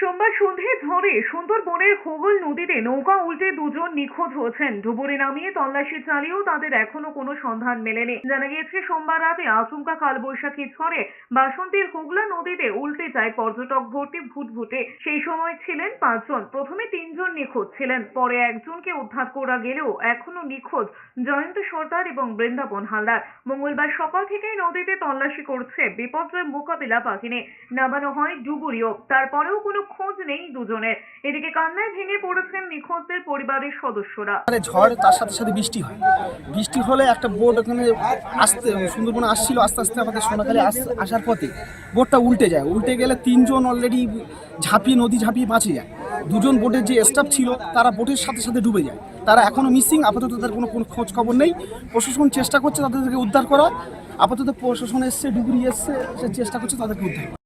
সোমবার সন্ধে ঝড়ে সুন্দরবনের হোগল নদীতে নৌকা উল্টে দুজন নিখোঁজ হয়েছেন। ডুবুরে নামিয়ে তল্লাশি চালিয়েও তাদের এখনও কোনো সন্ধান মেলেনি। জানা গিয়েছে, সোমবার রাতে আচমকা কালবৈশাখী ঝড়ে বাসন্তীর হুগলা নদীতে উল্টে যায় পর্যটক ভর্তি ভুটভুটে সেই সময় ছিলেন পাঁচজন। প্রথমে তিনজন নিখোঁজ ছিলেন। পরে একজনকে উদ্ধার করা গেলেও এখনও নিখোঁজ জয়ন্ত সর্দার এবং বৃন্দাবন হালদার। মঙ্গলবার সকাল থেকেই নদীতে তল্লাশি করছে। বিপর্যয় মোকাবিলা বাহিনী। নামানো হয় ডুবুরিও। তারপরেও কোনো খোঁজ নেই দুজনের। এদিকে কান্নায় ভেঙে পড়েছেন নিখোঁজদের পরিবারের সদস্যরা। মানে ঝড় তার সাথে সাথে বৃষ্টি হয়। বৃষ্টি হলে একটা বোট ওখানে আসতে, সুন্দরবনে আসছিল, আস্তে আস্তে আমাদের সোনাখালি আস- আসার পথে বোটটা উল্টে যায়। উল্টে গেলে তিনজন অলরেডি ঝাঁপিয়ে, নদী ঝাঁপিয়ে বাঁচে যায়। দুজন বোটের যে স্টাফ ছিল, তারা বোটের সাথে সাথে ডুবে যায়। তারা এখনও মিসিং আপাতত তাদের কোনো কোনো খোঁজ খবর নেই। প্রশাসন চেষ্টা করছে তাদেরকে উদ্ধার করা আপাতত প্রশাসন এসছে, ডুবুরি এসছে, সে চেষ্টা করছে তাদেরকে উদ্ধার।